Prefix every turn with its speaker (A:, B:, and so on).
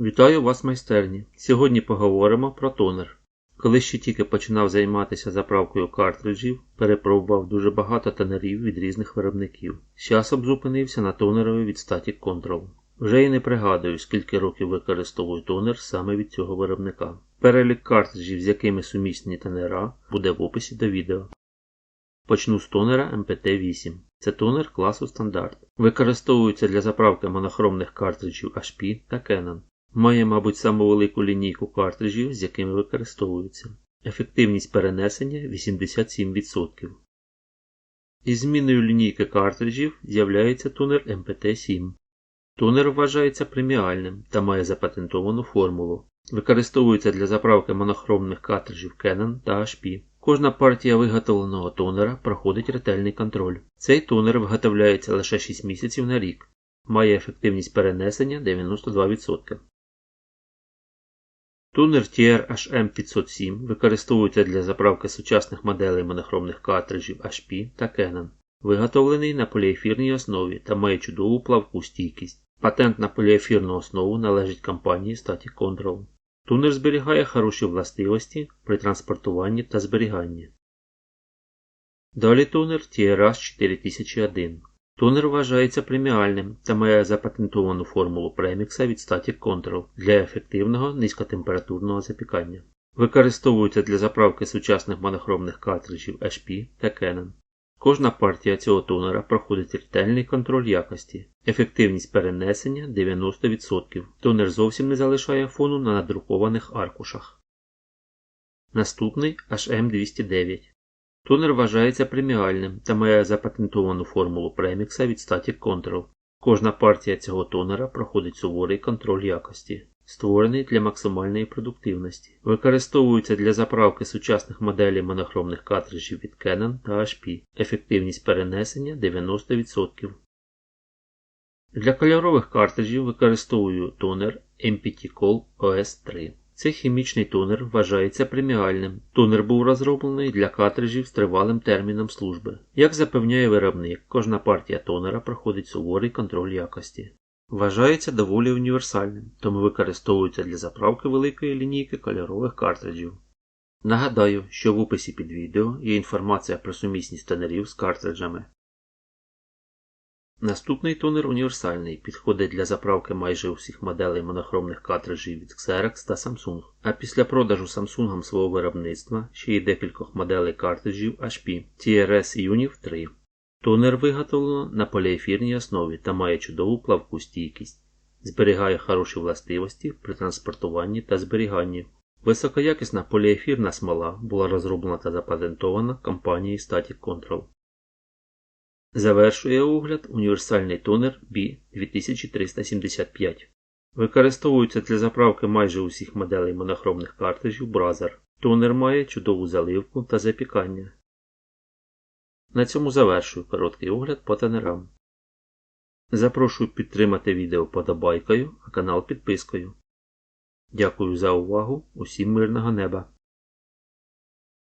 A: Вітаю вас майстерні. Сьогодні поговоримо про тонер. Коли ще тільки починав займатися заправкою картриджів, перепробував дуже багато тонерів від різних виробників. З часом зупинився на тонерові від Static Control. Вже й не пригадую, скільки років використовую тонер саме від цього виробника. Перелік картриджів, з якими сумісні тонера, буде в описі до відео. Почну з тонера MPT-8. Це тонер класу стандарт. Використовується для заправки монохромних картриджів HP та Canon. Має, мабуть, саму велику лінійку картриджів, з якими використовується. Ефективність перенесення 87%. Із зміною лінійки картриджів з'являється тонер MPT-7. Тонер вважається преміальним та має запатентовану формулу. Використовується для заправки монохромних картриджів Canon та HP. Кожна партія виготовленого тонера проходить ретельний контроль. Цей тонер виготовляється лише 6 місяців на рік. Має ефективність перенесення 92%. Тунер TR-HM507 використовується для заправки сучасних моделей монохромних картриджів HP та Canon. Виготовлений на поліефірній основі та має чудову плавку стійкість. Патент на поліефірну основу належить компанії Static Control. Тунер зберігає хороші властивості при транспортуванні та зберіганні. Далі тунер TRH 4001. Тунер вважається преміальним та має запатентовану формулу премікса від Static Control для ефективного низькотемпературного запікання. Використовується для заправки сучасних монохромних картриджів HP та Canon. Кожна партія цього тонера проходить ретельний контроль якості, ефективність перенесення 90%. Тонер зовсім не залишає фону на надрукованих аркушах. Наступний HM209. Тонер вважається преміальним та має запатентовану формулу премікса від Static Control. Кожна партія цього тонера проходить суворий контроль якості, створений для максимальної продуктивності. Використовується для заправки сучасних моделей монохромних картриджів від Canon та HP. Ефективність перенесення 90%. Для кольорових картриджів використовую тонер MPT Col OS3. Цей хімічний тонер вважається преміальним. Тонер був розроблений для картриджів з тривалим терміном служби. Як запевняє виробник, кожна партія тонера проходить суворий контроль якості. Вважається доволі універсальним, тому використовується для заправки великої лінійки кольорових картриджів. Нагадаю, що в описі під відео є інформація про сумісність тонерів з картриджами. Наступний тонер універсальний, підходить для заправки майже усіх моделей монохромних картриджів від Xerox та Samsung, а після продажу Samsung свого виробництва ще й декількох моделей картриджів HP TRS Univ 3. Тонер виготовлено на поліефірній основі та має чудову плавку стійкість, зберігає хороші властивості при транспортуванні та зберіганні. Високоякісна поліефірна смола була розроблена та запатентована компанією Static Control. Завершує огляд універсальний тонер B2375. Використовується для заправки майже усіх моделей монохромних картриджів Brazzer. Тонер має чудову заливку та запікання. На цьому завершую короткий огляд по тонерам. Запрошую підтримати відео подобайкою, а канал підпискою. Дякую за увагу. Усім мирного неба!